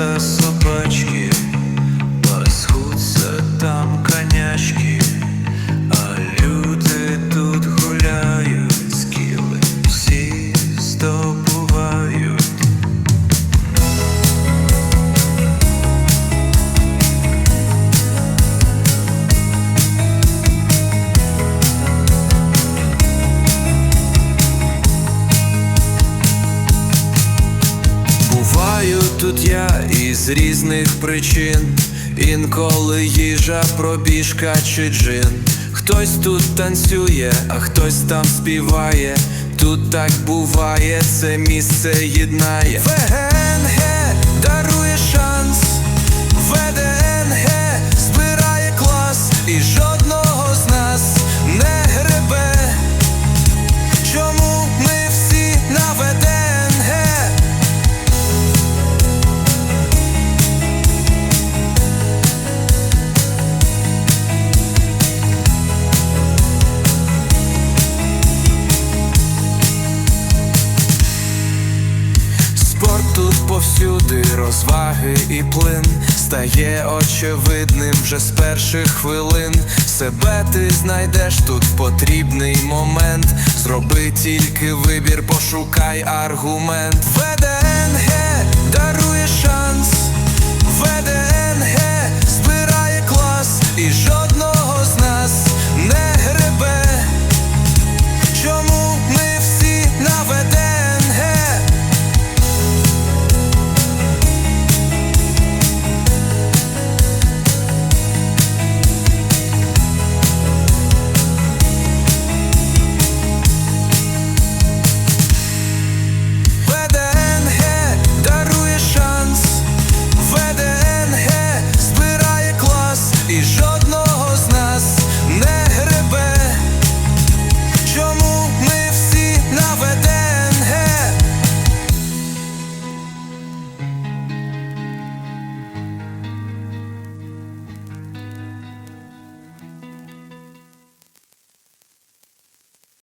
the sun. Тут я із різних причин, інколи їжа, пробіжка чи джин. Хтось тут танцює, а хтось там співає. Тут так буває, це місце єднає. Тут повсюди, розваги і плин стає очевидним вже з перших хвилин. Себе ти знайдеш тут потрібний момент. Зроби тільки вибір, пошукай аргумент. Веде